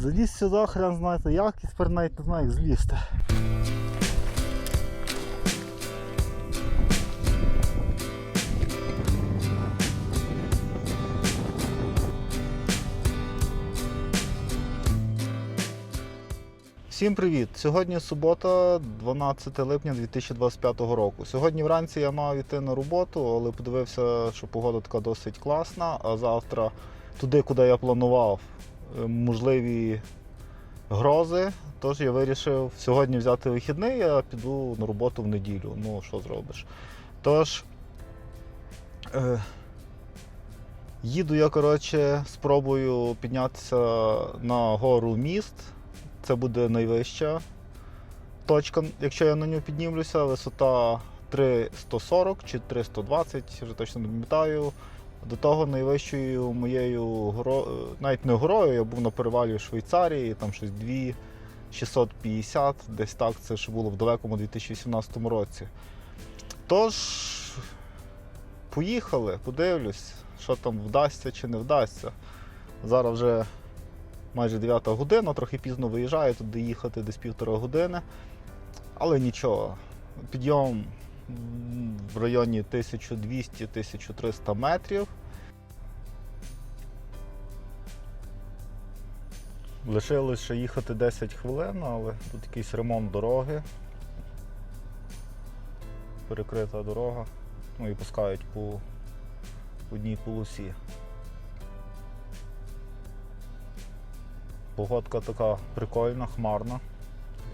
Заліз сюди, хрен знаєте як, і тепер навіть не знаю, як злізти. Всім привіт! Сьогодні субота, 12 липня 2025 року. Сьогодні вранці я мав йти на роботу, але подивився, що погода така досить класна. А завтра туди, куди я планував, можливі грози. Тож я вирішив сьогодні взяти вихідний, а піду на роботу в неділю. Ну, що зробиш. Тож. Е, їду я, коротше, спробую піднятися на гору міст. Це буде найвища точка, якщо я на нього піднімлюся, висота 340 чи 320, вже точно не пам'ятаю. До того найвищою моєю горою, навіть не горою, я був на перевалі в Швейцарії, там щось 2650, десь так, це ще було в далекому 2018 році. Тож, поїхали, подивлюсь, що там вдасться чи не вдасться. Зараз вже майже 9 година, трохи пізно виїжджаю, туди їхати десь півтора години. Але нічого, підйом в районі 1200-1300 метрів. Лишилось ще їхати 10 хвилин, але тут якийсь ремонт дороги. Перекрита дорога. Ну і пускають по одній полосі. Погодка така прикольна, хмарна.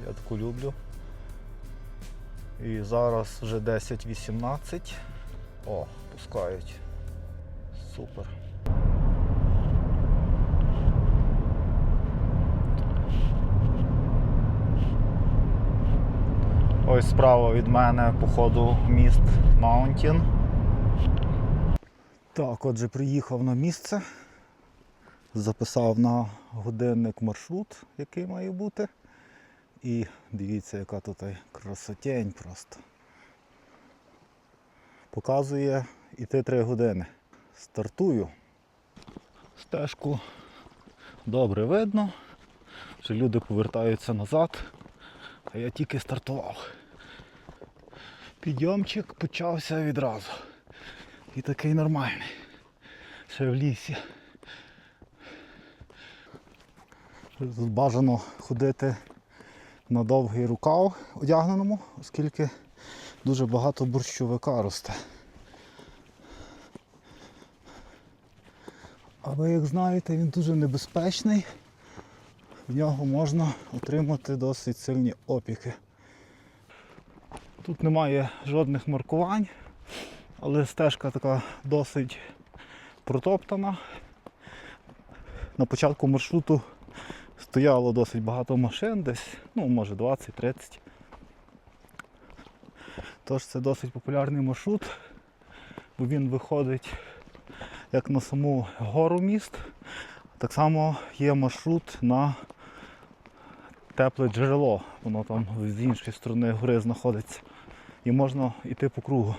Я таку люблю. І зараз вже 10-18. О, пускають. Супер. Ось справа від мене, походу, міст Маунтін. Так, отже, приїхав на місце записав на годинник маршрут, який має бути. І дивіться, яка тут красотень просто. Показує іти 3 години. Стартую. Стежку добре видно, що люди повертаються назад, а я тільки стартував. Підйомчик почався відразу. І такий нормальний. Ще в лісі. Бажано ходити на довгий рукав одягненому, оскільки дуже багато борщовика росте. А ви як знаєте, він дуже небезпечний, в нього можна отримати досить сильні опіки. Тут немає жодних маркувань, але стежка така досить протоптана. На початку маршруту Стояло досить багато машин, десь, ну може 20-30. Тож це досить популярний маршрут, бо він виходить як на саму гору міст. Так само є маршрут на тепле джерело, воно там з іншої сторони гори знаходиться. І можна йти по кругу.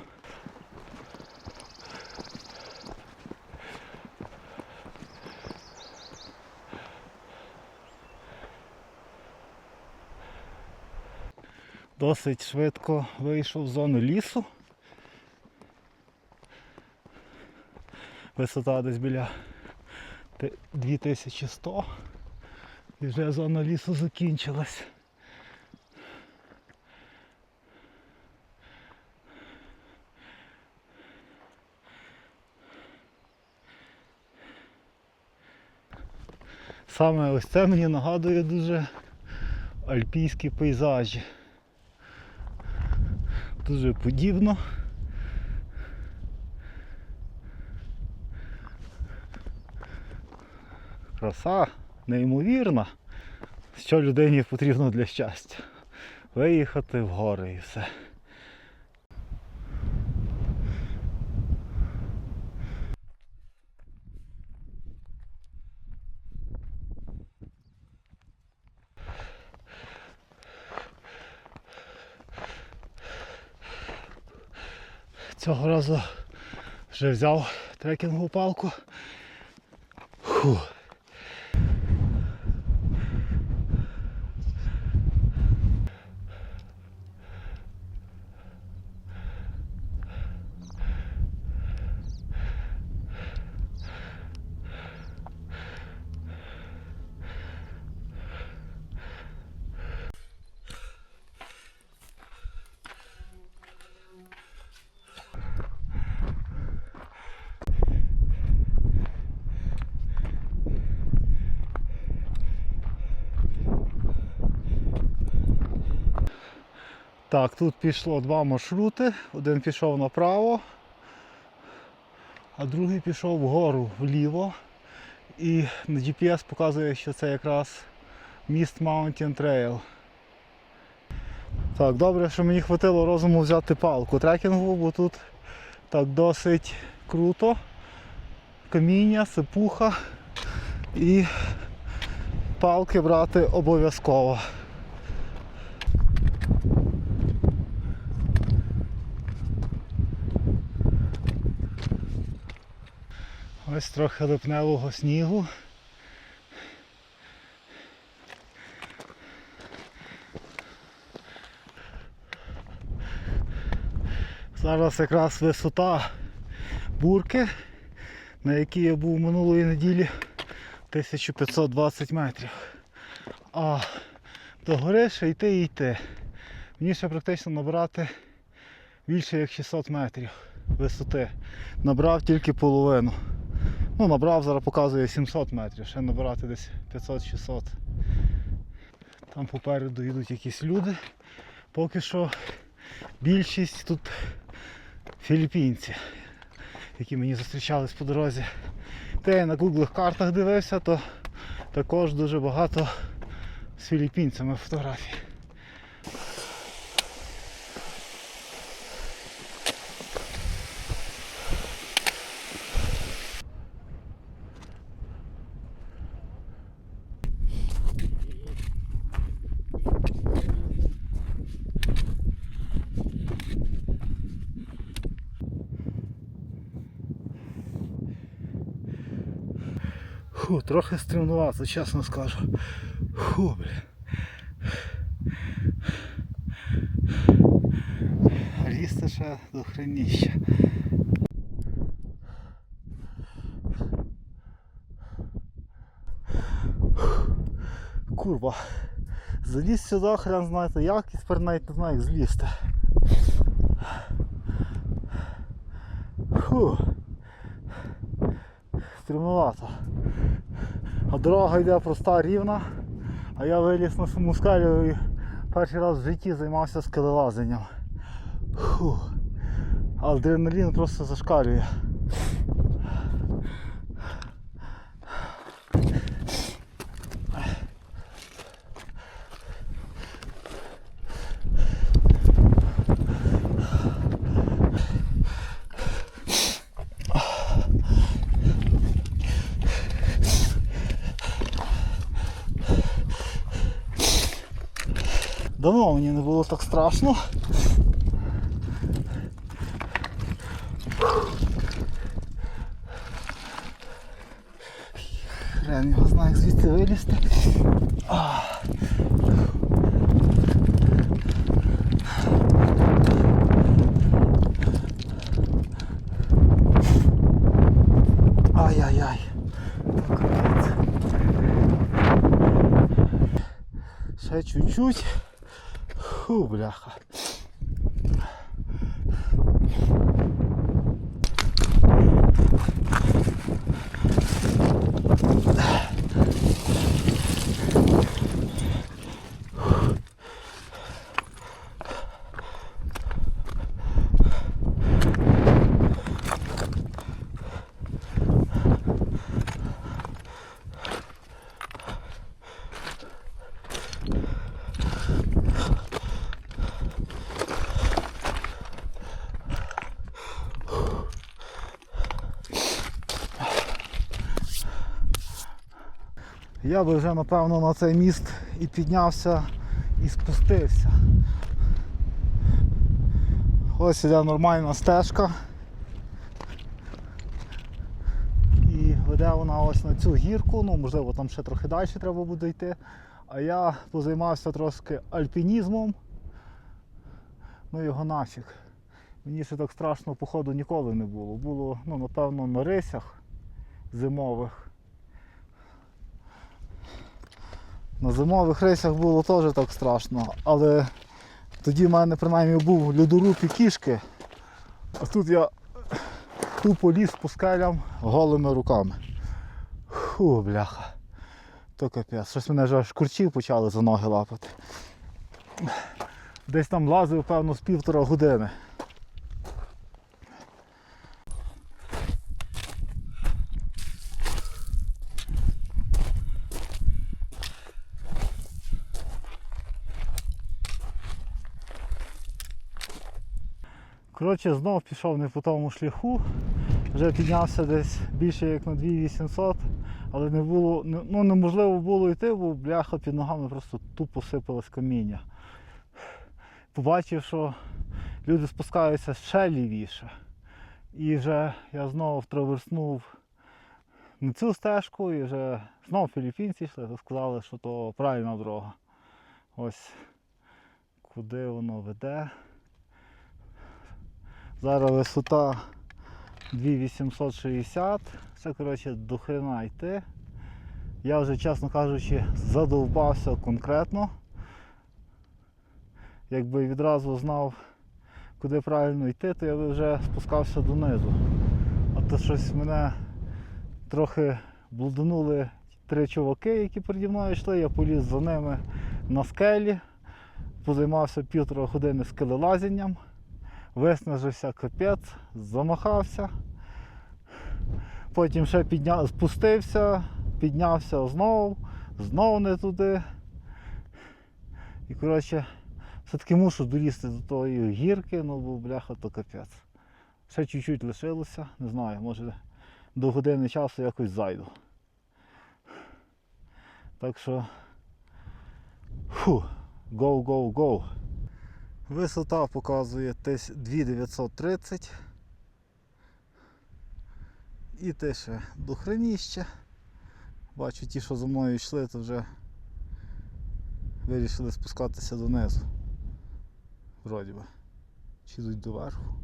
Досить швидко вийшов з зони лісу. Висота десь біля 2100 і вже зона лісу закінчилась. Саме ось це мені нагадує дуже альпійські пейзажі дуже подібно. Краса неймовірна, що людині потрібно для щастя. Виїхати в гори і все. Цього разу вже взяв трекінгову палку. Фу. Так, тут пішло два маршрути. Один пішов направо, а другий пішов вгору вліво. І на GPS показує, що це якраз міст Mountain Trail. Так, добре, що мені хватило розуму взяти палку трекінгову, бо тут так досить круто. Каміння, сипуха і палки брати обов'язково. Ось трохи липневого снігу. Зараз якраз висота бурки, на якій я був минулої неділі 1520 метрів. А до гори ще йти і йти. Мені ще практично набрати більше як 600 метрів висоти. Набрав тільки половину. Ну, набрав, зараз показує 700 метрів, ще набирати десь 500-600. Там попереду йдуть якісь люди. Поки що більшість тут філіппінці, які мені зустрічались по дорозі. Те я на гуглих картах дивився, то також дуже багато з філіппінцями фотографій. Фу, стримнувато, чесно скажу. Фу, блін. Лізти ще до хреніща. Курва. Заліз сюди, хрен знаєте як, і тепер навіть не знаю, як злізти. Фу. Стримновато. А дорога йде проста рівна, а я виліз на саму скалю і перший раз в житті займався скелелазенням. Фу. Адреналін просто зашкалює. Давно мені не було так страшно. Хрен його знає, як звідси вилізти. Ай-яй-яй. Капець. Ще чуть-чуть. Фу, бляха. Я би вже напевно на цей міст і піднявся і спустився. Ось іде нормальна стежка. І веде вона ось на цю гірку, ну можливо там ще трохи далі треба буде йти. А я позаймався трошки альпінізмом. Ну його нафіг. Мені ще так страшно походу ніколи не було. Було, ну, напевно, на рисях зимових. На зимових рейсах було теж так страшно, але тоді в мене принаймні був льодоруб і кішки, а тут я тупо ліз по скелям голими руками. Фу, бляха. То капець. Щось мене вже аж курчів почали за ноги лапати. Десь там лазив, певно, з півтора години. Коротше, знов пішов не по тому шляху. Вже піднявся десь більше як на 2800, але не було, ну, неможливо було йти, бо бляха під ногами просто тупо сипалось каміння. Побачив, що люди спускаються ще лівіше. І вже я знову траверснув на цю стежку і вже знову філіппінці йшли, то сказали, що то правильна дорога. Ось куди воно веде. Зараз висота 2860. Це, коротше, до хрена йти. Я вже, чесно кажучи, задовбався конкретно. Якби відразу знав, куди правильно йти, то я би вже спускався донизу. А то щось мене трохи блуданули три чуваки, які переді мною йшли. Я поліз за ними на скелі, позаймався півтора години скелелазінням виснажився капець, замахався. Потім ще підня... спустився, піднявся знову, знову не туди. І коротше, все-таки мушу долізти до тої гірки, ну бо бляха то капець. Ще чуть-чуть лишилося, не знаю, може до години часу якось зайду. Так що. Фу, go, go, go. Висота показує десь 2930. І те ще до хреніща. Бачу ті, що за мною йшли, то вже вирішили спускатися донизу. Вроді би. Чи йдуть доверху.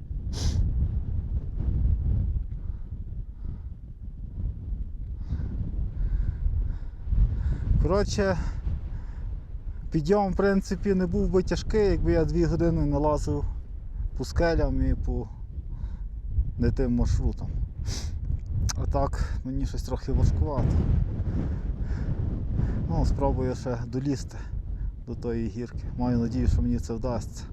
Коротше, Підйом, в принципі, не був би тяжкий, якби я дві години не лазив по скелям і по не тим маршрутам. А так мені щось трохи важкувато. Ну, спробую ще долізти до тої гірки. Маю надію, що мені це вдасться.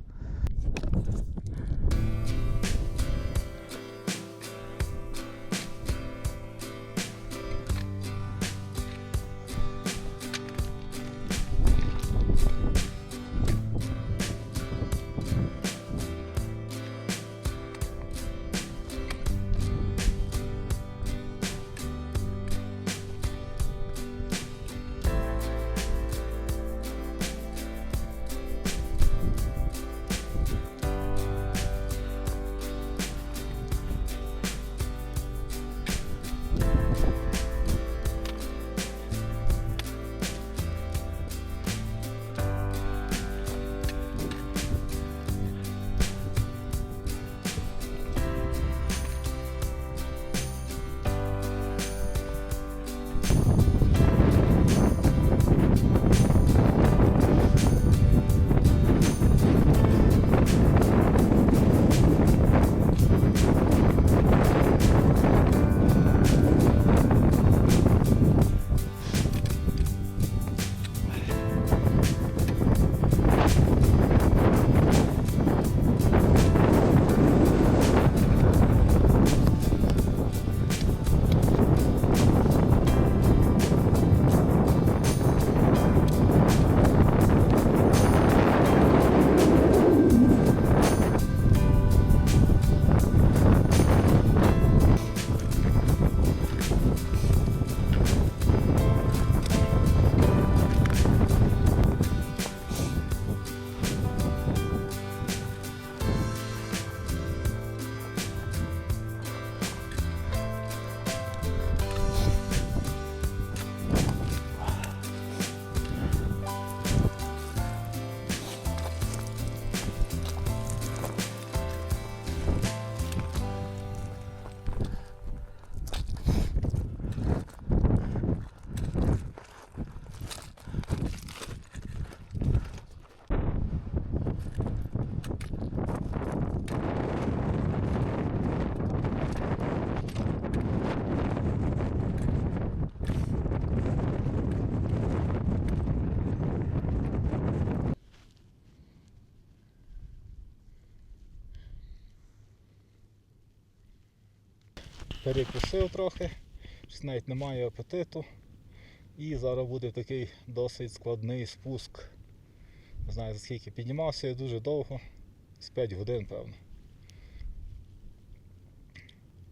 Перекусив трохи, щось навіть немає апетиту. І зараз буде такий досить складний спуск. Не знаю за скільки. Піднімався я дуже довго, з 5 годин, певно.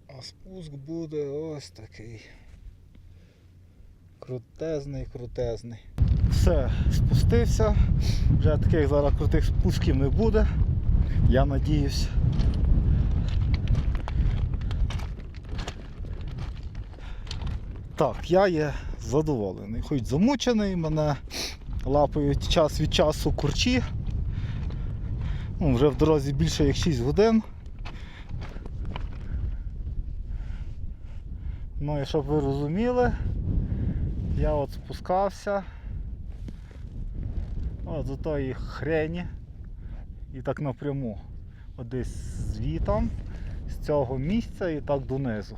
А спуск буде ось такий. Крутезний, крутезний. Все, спустився. Вже таких зараз крутих спусків не буде. Я надіюсь. Так, я є задоволений. Хоч замучений, мене лапають час від часу курчі. Ну, вже в дорозі більше як 6 годин. Ну і щоб ви розуміли, я от спускався от до тої хрені і так напряму. От десь звітом, з цього місця і так донизу.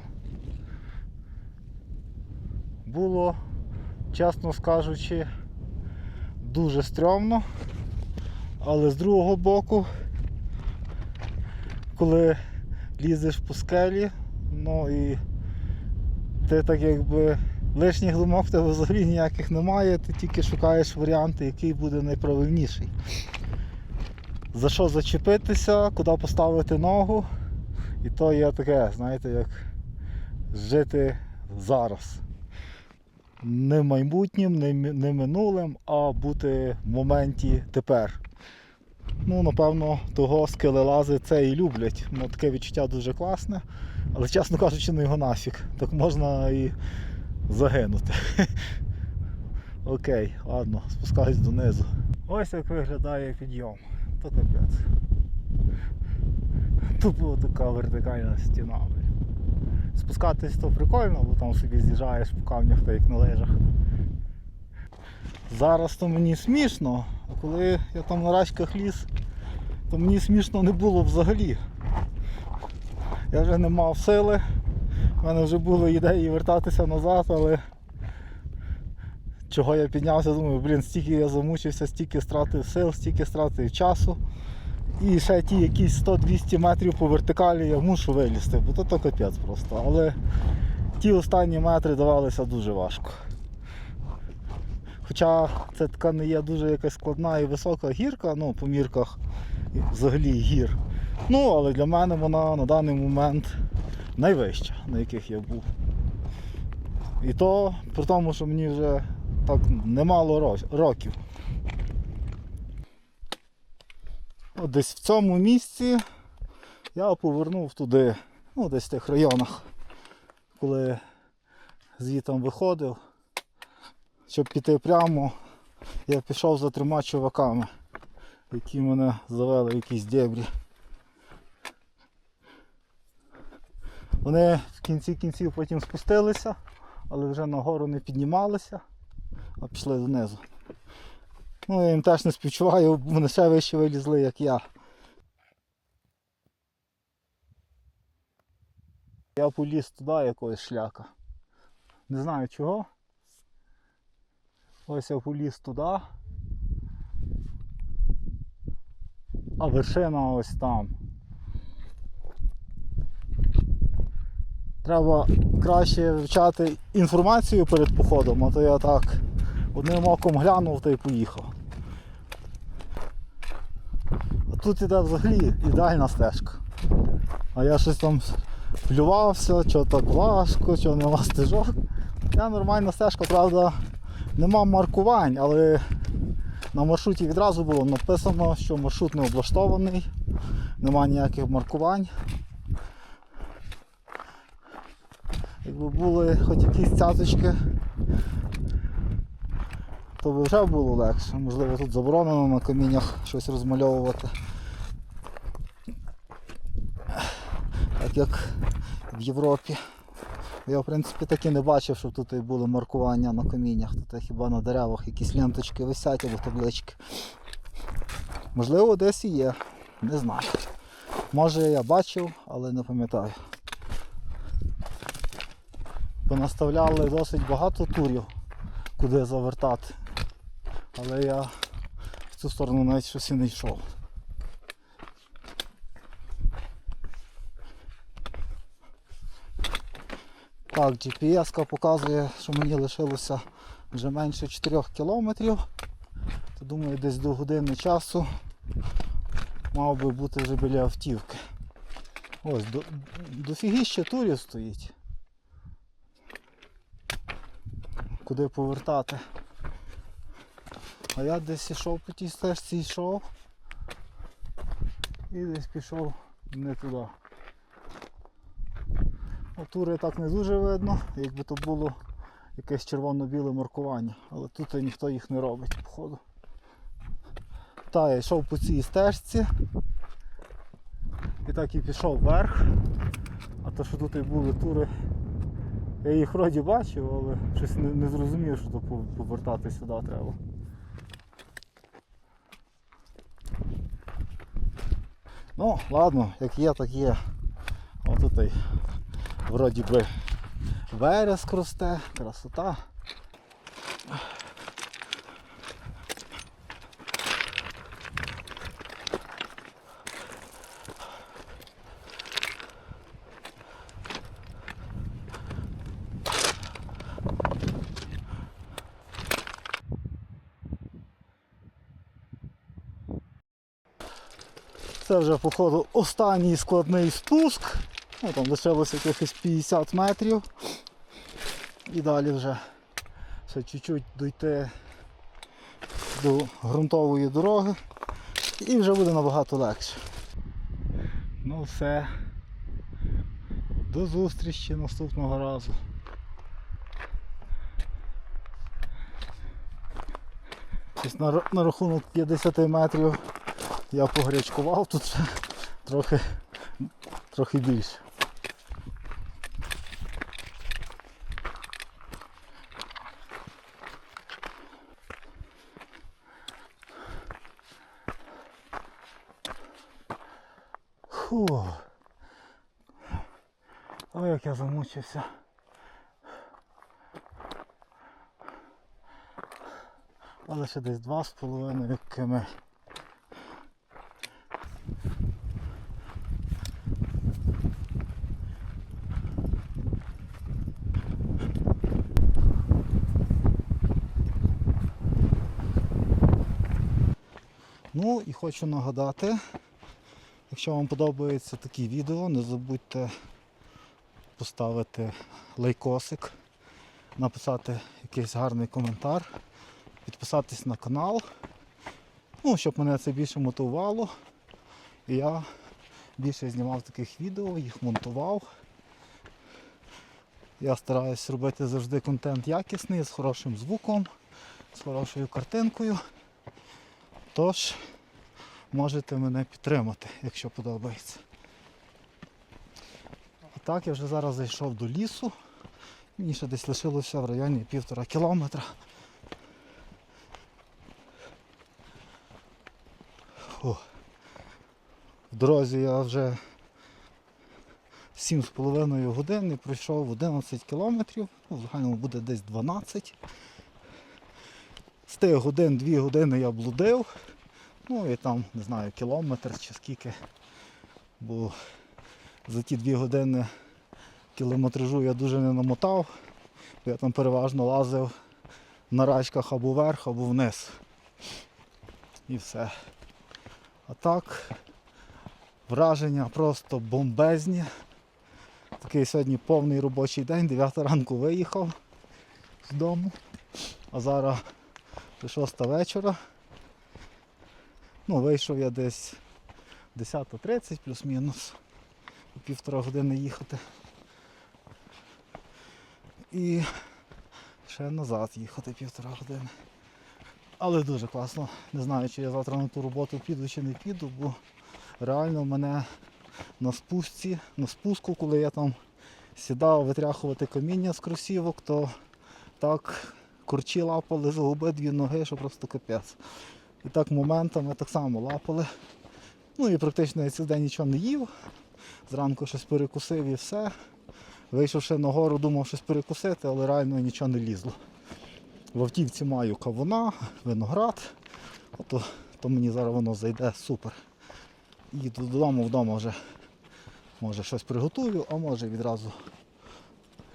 Було, чесно скажучи, дуже стрьомно, але з другого боку, коли лізеш по скелі, ну і ти так якби лишніх думок в тебе взагалі ніяких немає, ти тільки шукаєш варіанти, який буде найправильніший. За що зачепитися, куди поставити ногу. І то є таке, знаєте, як жити зараз. Не майбутнім, не, не минулим, а бути в моменті тепер. Ну, напевно, того скелелази це і люблять. Ну, таке відчуття дуже класне. Але чесно кажучи, ну його нафіг. Так можна і загинути. Окей, ладно, спускаюсь донизу. Ось як виглядає підйом. То капець. Тупо така вертикальна стіна. Спускатись то прикольно, бо там собі з'їжджаєш по камнях та як на лижах. Зараз то мені смішно, а коли я там на рачках ліз, то мені смішно не було взагалі. Я вже не мав сили. У мене вже були ідеї вертатися назад, але чого я піднявся, думаю, блін, стільки я замучився, стільки стратив сил, стільки стратив часу. І ще ті якісь 100-200 метрів по вертикалі я мушу вилізти, бо то, то капець просто. Але ті останні метри давалися дуже важко. Хоча це така не є дуже якась складна і висока гірка, ну, по мірках взагалі гір. Ну, але для мене вона на даний момент найвища, на яких я був. І то при тому, що мені вже так немало років. От десь в цьому місці я повернув туди, ну десь в тих районах, коли звітом виходив, щоб піти прямо, я пішов за трьома чуваками, які мене завели в якісь дебрі. Вони в кінці кінців потім спустилися, але вже нагору не піднімалися, а пішли донизу. Ну, я їм теж не співчуваю, вони ще вище вилізли, як я. Я поліз туди якогось шляка. Не знаю чого. Ось я поліз туди. А вершина ось там. Треба краще вивчати інформацію перед походом, а то я так одним оком глянув та й поїхав. А тут іде взагалі ідеальна стежка. А я щось там плювався, що так важко, що нема стежок. Це нормальна стежка, правда, нема маркувань, але на маршруті відразу було написано, що маршрут не облаштований, нема ніяких маркувань. Якби були хоч якісь цяточки, то би вже було легше. Можливо, тут заборонено на каміннях щось розмальовувати. Так як в Європі. Я в принципі так і не бачив, щоб тут і були маркування на каміннях. Тут хіба на деревах якісь ленточки висять або таблички. Можливо, десь і є. Не знаю. Може я бачив, але не пам'ятаю. Понаставляли досить багато турів, куди завертати. Але я в цю сторону навіть щось і не йшов. Так, GPS показує, що мені лишилося вже менше 4 кілометрів. То думаю, десь до години часу мав би бути вже біля автівки. Ось, до, дофігіще турів стоїть. Куди повертати? А я десь йшов по тій стежці йшов і десь пішов не туди. Тури так не дуже видно, якби то було якесь червоно-біле маркування, але тут ніхто їх не робить, походу. Та, я йшов по цій стежці і так і пішов вверх. А то, що тут і були тури, я їх вроді бачив, але щось не, не зрозумів, що то повертати сюди треба. Ну, ладно, як є, так є. Ось і вроді би верес росте, красота. Це вже, походу, останній складний спуск. Ну, там лишилося якихось 50 метрів. І далі вже ще чуть-чуть дойти до ґрунтової дороги. І вже буде набагато легше. Ну все. До зустрічі наступного разу. На, на рахунок 50 метрів я погрячкував тут трохи, трохи більше. Фу. Ой, як я замучився. Але ще десь два з половиною км. Ну і хочу нагадати, якщо вам подобаються такі відео, не забудьте поставити лайкосик, написати якийсь гарний коментар, підписатись на канал, ну, щоб мене це більше мотивувало. І я більше знімав таких відео, їх монтував. Я стараюсь робити завжди контент якісний, з хорошим звуком, з хорошою картинкою. Тож можете мене підтримати, якщо подобається. А так я вже зараз зайшов до лісу. Мені ще десь лишилося в районі півтора кілометра. В дорозі я вже 7,5 годин і пройшов 11 кілометрів, ну, в загальному буде десь 12. З тих годин, 2 години я блудив. Ну і там, не знаю, кілометр чи скільки. Бо за ті дві години кілометражу я дуже не намотав. Я там переважно лазив на рачках або вверх, або вниз. І все. А так, враження просто бомбезні. Такий сьогодні повний робочий день, 9 ранку виїхав з дому, а зараз 6 вечора. Ну, вийшов я десь 10.30 плюс-мінус. Півтора години їхати. І ще назад їхати півтора години. Але дуже класно. Не знаю, чи я завтра на ту роботу піду чи не піду, бо реально мене на спусці, на спуску, коли я там сідав витряхувати каміння з кросівок, то так курчі лапали за обидві ноги, що просто капець. І так моментами так само лапали. Ну і практично я цілий день нічого не їв. Зранку щось перекусив і все. Вийшовши на гору, думав щось перекусити, але реально нічого не лізло. В автівці маю кавуна, виноград. Ото, то мені зараз воно зайде супер. Їду додому вдома вже може щось приготую, а може відразу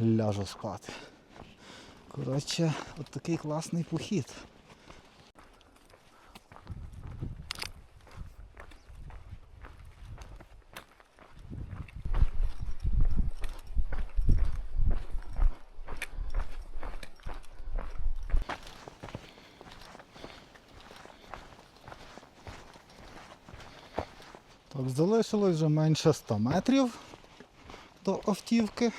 ляжу спати. Коротше, от такий класний похід. Так, залишилось вже менше 100 метрів до автівки.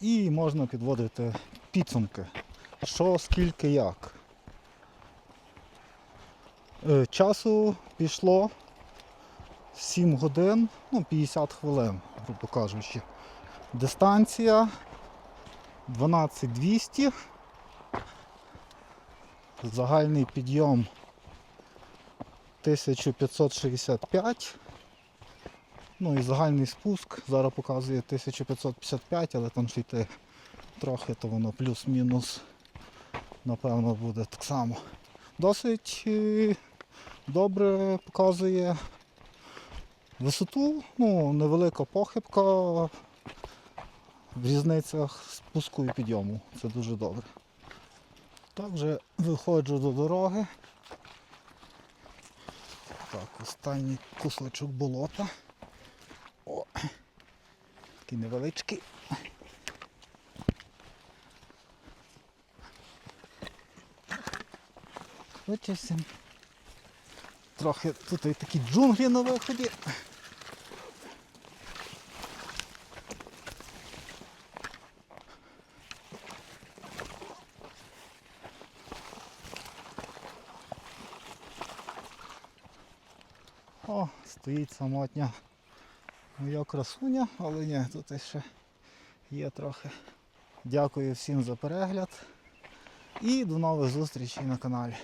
І можна підводити підсумки. Що, скільки, як. Е, Часу пішло 7 годин, ну 50 хвилин, грубо кажучи. Дистанція 12200. Загальний підйом 1565. Ну і загальний спуск зараз показує 1555, але там ще йти трохи, то воно плюс-мінус, напевно, буде так само. Досить е, добре показує висоту, ну, невелика похибка в різницях спуску і підйому. Це дуже добре. Так, вже виходжу до дороги. Так, останній кусочок болота. Такий невеличкий. Вичистим. Трохи тут і такі джунглі на виході. О, стоїть самотня моя красуня, але ні, тут ще є трохи. Дякую всім за перегляд і до нових зустрічей на каналі.